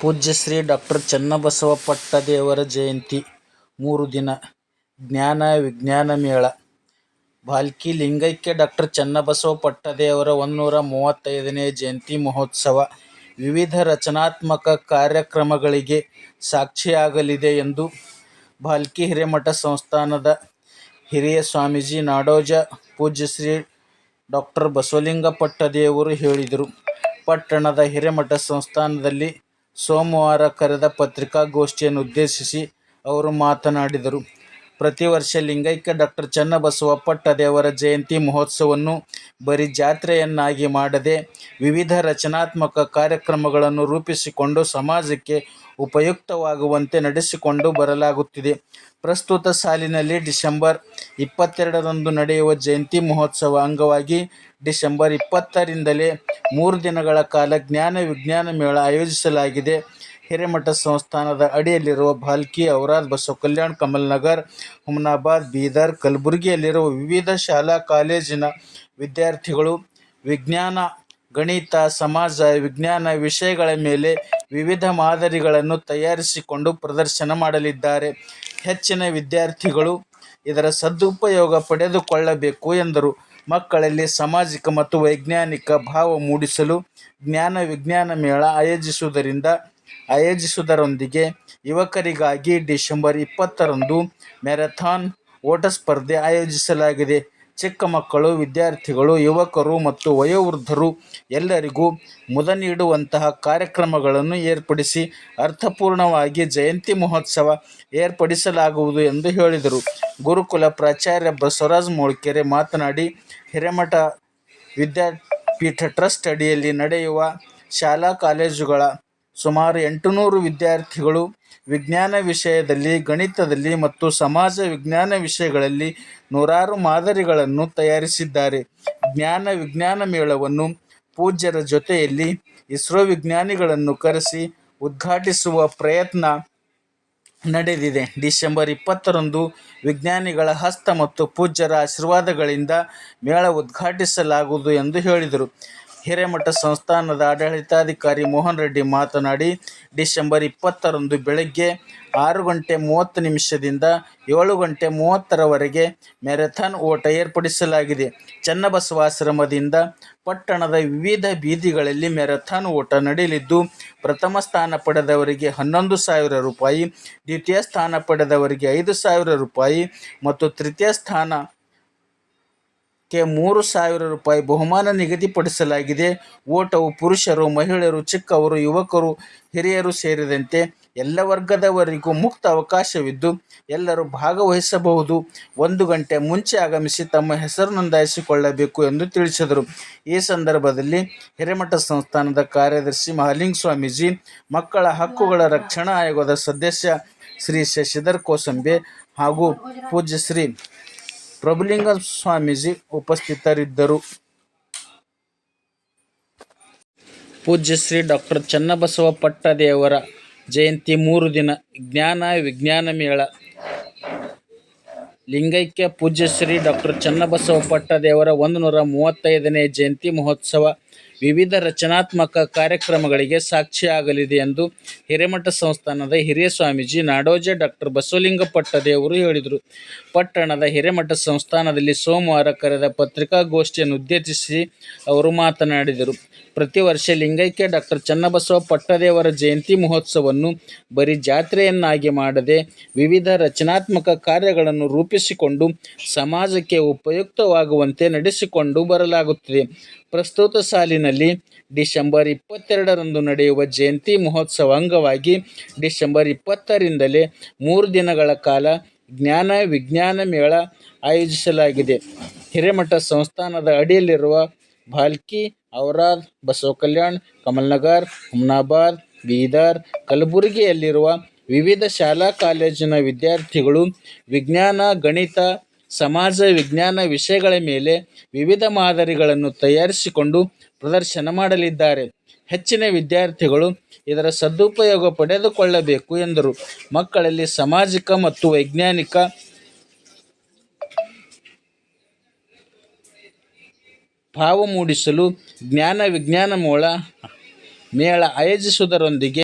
ಪೂಜ್ಯ ಶ್ರೀ ಡಾಕ್ಟರ್ ಚನ್ನಬಸವ ಪಟ್ಟದೇವರ ಜಯಂತಿ. ಮೂರು ದಿನ. ಜ್ಞಾನ ವಿಜ್ಞಾನ ಮೇಳ. ಭಾಲ್ಕಿ ಲಿಂಗೈಕ್ಯ ಡಾಕ್ಟರ್ ಚನ್ನಬಸವ ಪಟ್ಟದೇವರ ಒನ್ನೂರ ಮೂವತ್ತೈದನೇ ಜಯಂತಿ ಮಹೋತ್ಸವ. ವಿವಿಧ ರಚನಾತ್ಮಕ ಕಾರ್ಯಕ್ರಮಗಳಿಗೆ ಸಾಕ್ಷಿಯಾಗಲಿದೆ ಎಂದು ಭಾಲ್ಕಿ ಹಿರೇಮಠ ಸಂಸ್ಥಾನದ ಹಿರಿಯ ಸ್ವಾಮೀಜಿ ನಾಡೋಜ ಪೂಜ್ಯ ಶ್ರೀ ಡಾಕ್ಟರ್ ಬಸವಲಿಂಗ ಪಟ್ಟದೇವರು ಹೇಳಿದರು. ಪಟ್ಟಣದ ಹಿರೇಮಠ ಸಂಸ್ಥಾನದಲ್ಲಿ ಸೋಮವಾರ ಕರೆದ ಪತ್ರಿಕಾಗೋಷ್ಠಿಯನ್ನುದ್ದೇಶಿಸಿ ಅವರು ಮಾತನಾಡಿದರು. ಪ್ರತಿ ವರ್ಷ ಲಿಂಗೈಕ್ಯ ಡಾಕ್ಟರ್ ಚನ್ನಬಸವ ಪಟ್ಟದೇವರ ಜಯಂತಿ ಮಹೋತ್ಸವವನ್ನು ಬರೀ ಜಾತ್ರೆಯನ್ನಾಗಿ ಮಾಡದೆ ವಿವಿಧ ರಚನಾತ್ಮಕ ಕಾರ್ಯಕ್ರಮಗಳನ್ನು ರೂಪಿಸಿಕೊಂಡು ಸಮಾಜಕ್ಕೆ ಉಪಯುಕ್ತವಾಗುವಂತೆ ನಡೆಸಿಕೊಂಡು ಬರಲಾಗುತ್ತಿದೆ. ಪ್ರಸ್ತುತ ಸಾಲಿನಲ್ಲಿ ಡಿಸೆಂಬರ್ ಇಪ್ಪತ್ತೆರಡರಂದು ನಡೆಯುವ ಜಯಂತಿ ಮಹೋತ್ಸವ ಅಂಗವಾಗಿ ಡಿಸೆಂಬರ್ ಇಪ್ಪತ್ತರಿಂದಲೇ ಮೂರು ದಿನಗಳ ಕಾಲ ಜ್ಞಾನ ವಿಜ್ಞಾನ ಮೇಳ ಆಯೋಜಿಸಲಾಗಿದೆ. ಹಿರೇಮಠ ಸಂಸ್ಥಾನದ ಅಡಿಯಲ್ಲಿರುವ ಭಾಲ್ಕಿ, ಔರಾದ್ ಬಸವ ಕಲ್ಯಾಣ ಕಮಲನಗರ, ಹುಮನಾಬಾದ್ ಬೀದರ್ ಕಲಬುರಗಿಯಲ್ಲಿರುವ ವಿವಿಧ ಶಾಲಾ ಕಾಲೇಜಿನ ವಿದ್ಯಾರ್ಥಿಗಳು ವಿಜ್ಞಾನ, ಗಣಿತ, ಸಮಾಜ ವಿಜ್ಞಾನ ವಿಷಯಗಳ ಮೇಲೆ ವಿವಿಧ ಮಾದರಿಗಳನ್ನು ತಯಾರಿಸಿಕೊಂಡು ಪ್ರದರ್ಶನ ಮಾಡಲಿದ್ದಾರೆ. ಹೆಚ್ಚಿನ ವಿದ್ಯಾರ್ಥಿಗಳು ಇದರ ಸದುಪಯೋಗ ಪಡೆದುಕೊಳ್ಳಬೇಕು ಎಂದರು. ಮಕ್ಕಳಲ್ಲಿ ಸಾಮಾಜಿಕ ಮತ್ತು ವೈಜ್ಞಾನಿಕ ಭಾವ ಮೂಡಿಸಲು ಜ್ಞಾನ ವಿಜ್ಞಾನ ಮೇಳ ಆಯೋಜಿಸುವುದರಿಂದ, ಆಯೋಜಿಸುವುದರೊಂದಿಗೆ ಯುವಕರಿಗಾಗಿ ಡಿಸೆಂಬರ್ ಇಪ್ಪತ್ತರಂದು ಮ್ಯಾರಥಾನ್ ಓಟ ಸ್ಪರ್ಧೆ ಆಯೋಜಿಸಲಾಗಿದೆ. ಚಿಕ್ಕ ಮಕ್ಕಳು, ವಿದ್ಯಾರ್ಥಿಗಳು, ಯುವಕರು ಮತ್ತು ವಯೋವೃದ್ಧರು ಎಲ್ಲರಿಗೂ ಮುದ ನೀಡುವಂತಹ ಕಾರ್ಯಕ್ರಮಗಳನ್ನು ಏರ್ಪಡಿಸಿ ಅರ್ಥಪೂರ್ಣವಾಗಿ ಜಯಂತಿ ಮಹೋತ್ಸವ ಏರ್ಪಡಿಸಲಾಗುವುದು ಎಂದು ಹೇಳಿದರು. ಗುರುಕುಲ ಪ್ರಾಚಾರ್ಯ ಬಸವರಾಜ್ ಮೂಳ್ಕೆರೆ ಮಾತನಾಡಿ, ಹಿರೇಮಠ ವಿದ್ಯಾಪೀಠ ಟ್ರಸ್ಟ್ ಅಡಿಯಲ್ಲಿ ನಡೆಯುವ ಶಾಲಾ ಕಾಲೇಜುಗಳ ಸುಮಾರು ಎಂಟುನೂರು ವಿದ್ಯಾರ್ಥಿಗಳು ವಿಜ್ಞಾನ ವಿಷಯದಲ್ಲಿ, ಗಣಿತದಲ್ಲಿ ಮತ್ತು ಸಮಾಜ ವಿಜ್ಞಾನ ವಿಷಯಗಳಲ್ಲಿ ನೂರಾರು ಮಾದರಿಗಳನ್ನು ತಯಾರಿಸಿದ್ದಾರೆ. ಜ್ಞಾನ ವಿಜ್ಞಾನ ಮೇಳವನ್ನು ಪೂಜ್ಯರ ಜೊತೆಯಲ್ಲಿ ಇಸ್ರೋ ವಿಜ್ಞಾನಿಗಳನ್ನು ಕರೆಸಿ ಉದ್ಘಾಟಿಸುವ ಪ್ರಯತ್ನ ನಡೆದಿದೆ. ಡಿಸೆಂಬರ್ ಇಪ್ಪತ್ತರಂದು ವಿಜ್ಞಾನಿಗಳ ಹಸ್ತ ಮತ್ತು ಪೂಜ್ಯರ ಆಶೀರ್ವಾದಗಳಿಂದ ಮೇಳ ಉದ್ಘಾಟಿಸಲಾಗುವುದು ಎಂದು ಹೇಳಿದರು. ಹಿರೇಮಠ ಸಂಸ್ಥಾನದ ಆಡಳಿತಾಧಿಕಾರಿ ಮೋಹನ್ ರೆಡ್ಡಿ ಮಾತನಾಡಿ, ಡಿಸೆಂಬರ್ ಇಪ್ಪತ್ತರಂದು ಬೆಳಗ್ಗೆ ಆರು ಗಂಟೆ ಮೂವತ್ತು ನಿಮಿಷದಿಂದ ಏಳು ಗಂಟೆ ಮೂವತ್ತರವರೆಗೆ ಮ್ಯಾರಥಾನ್ ಓಟ ಏರ್ಪಡಿಸಲಾಗಿದೆ. ಚನ್ನಬಸವಾಶ್ರಮದಿಂದ ಪಟ್ಟಣದ ವಿವಿಧ ಬೀದಿಗಳಲ್ಲಿ ಮ್ಯಾರಥಾನ್ ಓಟ ನಡೆಯಲಿದ್ದು, ಪ್ರಥಮ ಸ್ಥಾನ ಪಡೆದವರಿಗೆ ಹನ್ನೊಂದು ಸಾವಿರ ರೂಪಾಯಿ, ದ್ವಿತೀಯ ಸ್ಥಾನ ಪಡೆದವರಿಗೆ ಐದು ಸಾವಿರ ರೂಪಾಯಿ ಮತ್ತು ತೃತೀಯ ಸ್ಥಾನಕ್ಕೆ ಮೂರು ಸಾವಿರ ರೂಪಾಯಿ ಬಹುಮಾನ ನಿಗದಿಪಡಿಸಲಾಗಿದೆ. ಓಟವು ಪುರುಷರು, ಮಹಿಳೆಯರು, ಚಿಕ್ಕವರು, ಯುವಕರು, ಹಿರಿಯರು ಸೇರಿದಂತೆ ಎಲ್ಲ ವರ್ಗದವರಿಗೂ ಮುಕ್ತ ಅವಕಾಶವಿದ್ದು, ಎಲ್ಲರೂ ಭಾಗವಹಿಸಬಹುದು. ಒಂದು ಗಂಟೆ ಮುಂಚೆ ಆಗಮಿಸಿ ತಮ್ಮ ಹೆಸರು ನೋಂದಾಯಿಸಿಕೊಳ್ಳಬೇಕು ಎಂದು ತಿಳಿಸಿದರು. ಈ ಸಂದರ್ಭದಲ್ಲಿ ಹಿರೇಮಠ ಸಂಸ್ಥಾನದ ಕಾರ್ಯದರ್ಶಿ ಮಹಾಲಿಂಗ ಸ್ವಾಮೀಜಿ, ಮಕ್ಕಳ ಹಕ್ಕುಗಳ ರಕ್ಷಣಾ ಆಯೋಗದ ಸದಸ್ಯ ಶ್ರೀ ಶಶಿಧರ್ ಕೋಸಂಬೆ ಹಾಗೂ ಪೂಜ್ಯ ಶ್ರೀ ಪ್ರಭುಲಿಂಗ ಸ್ವಾಮೀಜಿ ಉಪಸ್ಥಿತರಿದ್ದರು. ಪೂಜ್ಯ ಶ್ರೀ ಡಾಕ್ಟರ್ ಚನ್ನಬಸವ ಪಟ್ಟದೇವರ ಜಯಂತಿ ಮೂರು ದಿನ ಜ್ಞಾನ ವಿಜ್ಞಾನ ಮೇಳ ಲಿಂಗೈಕ್ಯ ಪೂಜ್ಯ ಶ್ರೀ ಡಾಕ್ಟರ್ ಚನ್ನಬಸವ ಪಟ್ಟದೇವರ ಒಂದು ನೂರ ಮೂವತ್ತೈದನೇ ಜಯಂತಿ ಮಹೋತ್ಸವ ವಿವಿಧ ರಚನಾತ್ಮಕ ಕಾರ್ಯಕ್ರಮಗಳಿಗೆ ಸಾಕ್ಷಿಯಾಗಲಿದೆ ಎಂದು ಹಿರೇಮಠ ಸಂಸ್ಥಾನದ ಹಿರಿಯ ಸ್ವಾಮೀಜಿ ನಾಡೋಜ ಡಾಕ್ಟರ್ ಬಸವಲಿಂಗ ಪಟ್ಟದೇವರು ಹೇಳಿದರು. ಪಟ್ಟಣದ ಹಿರೇಮಠ ಸಂಸ್ಥಾನದಲ್ಲಿ ಸೋಮವಾರ ಕರೆದ ಪತ್ರಿಕಾಗೋಷ್ಠಿಯನ್ನು ಉದ್ದೇಶಿಸಿ ಅವರು ಮಾತನಾಡಿದರು. ಪ್ರತಿ ವರ್ಷ ಲಿಂಗೈಕ್ಯ ಡಾಕ್ಟರ್ ಚನ್ನಬಸವ ಪಟ್ಟದೇವರ ಜಯಂತಿ ಮಹೋತ್ಸವವನ್ನು ಬರೀ ಜಾತ್ರೆಯನ್ನಾಗಿ ಮಾಡದೆ ವಿವಿಧ ರಚನಾತ್ಮಕ ಕಾರ್ಯಗಳನ್ನು ರೂಪಿಸಿಕೊಂಡು ಸಮಾಜಕ್ಕೆ ಉಪಯುಕ್ತವಾಗುವಂತೆ ನಡೆಸಿಕೊಂಡು ಬರಲಾಗುತ್ತಿದೆ. ಪ್ರಸ್ತುತ ಸಾಲಿನಲ್ಲಿ ಡಿಸೆಂಬರ್ ಇಪ್ಪತ್ತೆರಡರಂದು ನಡೆಯುವ ಜಯಂತಿ ಮಹೋತ್ಸವ ಅಂಗವಾಗಿ ಡಿಸೆಂಬರ್ ಇಪ್ಪತ್ತರಿಂದಲೇ ಮೂರು ದಿನಗಳ ಕಾಲ ಜ್ಞಾನ ವಿಜ್ಞಾನ ಮೇಳ ಆಯೋಜಿಸಲಾಗಿದೆ. ಹಿರೇಮಠ ಸಂಸ್ಥಾನದ ಅಡಿಯಲ್ಲಿರುವ ಭಾಲ್ಕಿ, ಔರಾದ್ ಬಸವ ಕಲ್ಯಾಣ್ ಕಮಲ್ನಗರ್ ಹುಮ್ನಾಬಾದ್ ಬೀದರ್ ಕಲಬುರಗಿಯಲ್ಲಿರುವ ವಿವಿಧ ಶಾಲಾ ಕಾಲೇಜಿನ ವಿದ್ಯಾರ್ಥಿಗಳು ವಿಜ್ಞಾನ, ಗಣಿತ, ಸಮಾಜ, ವಿಜ್ಞಾನ ವಿಷಯಗಳ ಮೇಲೆ ವಿವಿಧ ಮಾದರಿಗಳನ್ನು ತಯಾರಿಸಿಕೊಂಡು ಪ್ರದರ್ಶನ ಮಾಡಲಿದ್ದಾರೆ. ಹೆಚ್ಚಿನ ವಿದ್ಯಾರ್ಥಿಗಳು ಇದರ ಸದುಪಯೋಗ ಪಡೆದುಕೊಳ್ಳಬೇಕು ಎಂದರು. ಮಕ್ಕಳಲ್ಲಿ ಸಾಮಾಜಿಕ ಮತ್ತು ವೈಜ್ಞಾನಿಕ ಭಾವ ಮೂಡಿಸಲು ಜ್ಞಾನ ವಿಜ್ಞಾನ ಮೇಳ ಆಯೋಜಿಸುವುದರೊಂದಿಗೆ